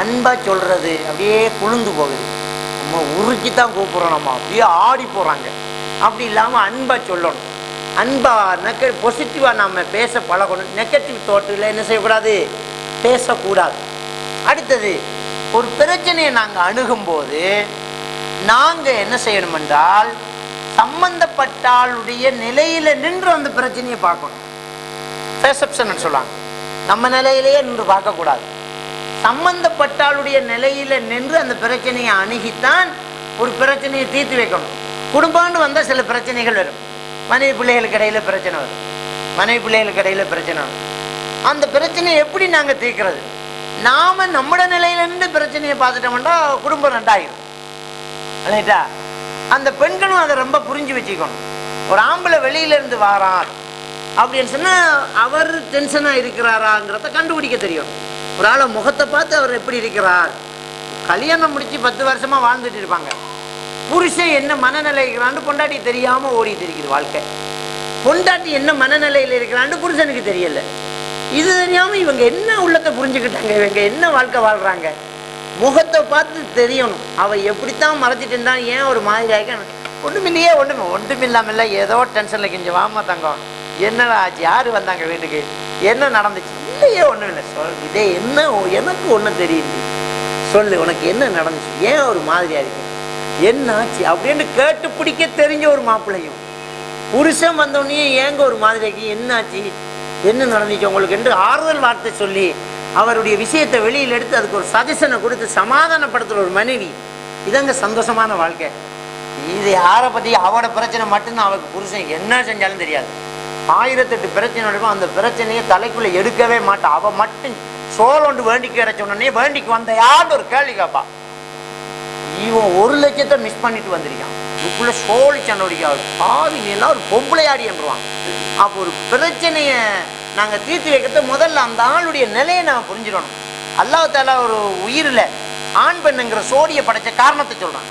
அன்பாக சொல்கிறது அப்படியே குளிர்ந்து போகுது. நம்ம உருக்கி தான் கூப்பிட்றோம் நம்ம. அப்படியே ஆடி போகிறாங்க அப்படி இல்லாமல் அன்பாக சொல்லணும். அன்பாக நெக பாசிட்டிவாக நம்ம பேச பழகணும். நெகட்டிவ் தோட்டில் என்ன செய்யக்கூடாது? பேசக்கூடாது. அடுத்தது ஒரு பிரச்சனையை நாங்கள் அணுகும்போது நாங்கள் என்ன செய்யணும் என்றால் சம்பந்தப்பட்டாளுடைய நிலையில் நின்று அந்த பிரச்சனையை பார்க்கணும். பெர்செப்ஷன் சொல்லுவாங்க. நம்ம நிலையிலேயே நின்று பார்க்கக்கூடாது. சம்பந்தப்பட்டாளுடைய நிலையில நின்று அந்த பிரச்சனையை அணுகித்தான் ஒரு பிரச்சனையை தீர்த்து வைக்கணும். குடும்பம்னு வந்தால் சில பிரச்சனைகள் வரும். மனைவி பிள்ளைகளுக்கு இடையில பிரச்சனை வரும். மனைவி பிள்ளைகளுக்கு இடையில பிரச்சனை வரும். அந்த பிரச்சனையை எப்படி நாங்கள் தீர்க்கிறது? நாம நம்மட நிலையிலிருந்து பிரச்சனையை பார்த்துட்டோம்னா குடும்பம் ரெண்டாயிரும் இல்லைட்டா அந்த பெண்களும் அதை ரொம்ப புரிஞ்சு வச்சுக்கணும். ஒரு ஆம்பளை வெளியில இருந்து அப்படின்னு சொன்னா அவர் டென்ஷனா இருக்கிறாராங்கிறத கண்டுபிடிக்க தெரியும். ஒரு ஆளை முகத்தை பார்த்து அவர் எப்படி இருக்கிறார்? கல்யாணம் முடிச்சு பத்து வருஷமா வாழ்ந்துட்டு இருப்பாங்க. புருஷன் என்ன மனநிலை இருக்கிறான்னு பொண்டாட்டி தெரியாம ஓடிட்டு இருக்குது வாழ்க்கை. பொண்டாட்டி என்ன மனநிலையில் இருக்கிறான்னு புருஷனுக்கு தெரியல. இது தெரியாம இவங்க என்ன உள்ளத்தை புரிஞ்சுக்கிட்டாங்க? இவங்க என்ன வாழ்க்கை வாழ்றாங்க? முகத்தை பார்த்து தெரியணும். அவ எப்படித்தான் மறைச்சிட்டு இருந்தா ஏன் ஒரு மாதிரி ஆகிக்க ஒண்ணுமில்லையே ஒன்றுமே ஒன்றுமில்லாமல் ஏதோ டென்ஷன்ல கொஞ்சம் வாமா தங்கம். என்னடா ஆச்சு? யார் வந்தாங்க வீட்டுக்கு? என்ன நடந்துச்சு? இல்லையே ஒன்றும் இல்லை. சொல் இதே என்ன எனக்கு ஒன்றும் தெரியுது. சொல்லு உனக்கு என்ன நடந்துச்சு? ஏன் ஒரு மாதிரியா இருக்கு? என்ன ஆச்சு? அப்படின்னு கேட்டு பிடிக்க தெரிஞ்ச ஒரு மாப்பிள்ளையும். புருஷன் வந்தோடனே ஏங்க ஒரு மாதிரி இருக்கு? என்ன ஆச்சு? என்ன நடந்துச்சு? உங்களுக்கு என்று ஆறுதல் வார்த்தை சொல்லி அவருடைய விஷயத்தை வெளியில் எடுத்து அதுக்கு ஒரு சஜஷனை கொடுத்து சமாதானப்படுத்துகிற ஒரு மனைவி. இதங்க சந்தோஷமான வாழ்க்கை. இது யாரை பற்றி அவட பிரச்சனை மட்டும்தான் அவருக்கு புருஷன் என்ன செஞ்சாலும் தெரியாது. ஆயிரத்தெட்டு பிரச்சனை நடக்கும் அந்த பிரச்சனையை தலைக்குள்ள எடுக்கவே மாட்டான். அவ மட்டும் சோழண்டு வேண்டிக்கு கிடைச்ச உடனே வேண்டிக்கு வந்த யாருன்னு ஒரு கேள்வி கேட்பா இவன் ஒரு லட்சத்தை மிஸ் பண்ணிட்டு வந்திருக்கான். இதுக்குள்ள சோழி சண்டோடிக்கா பாவி நீ ஒரு பொம்பளையாடி என்றுவான் அப்போ ஒரு பிரச்சனையை நாங்க தீர்த்து வைக்கிறது முதல்ல அந்த ஆளுடைய நிலையை நாம புரிஞ்சிடணும் அல்லாத்தால ஒரு உயிரில் ஆண் பெண்ணுங்கிற சோடியை படைச்ச காரணத்தை சொல்றான்.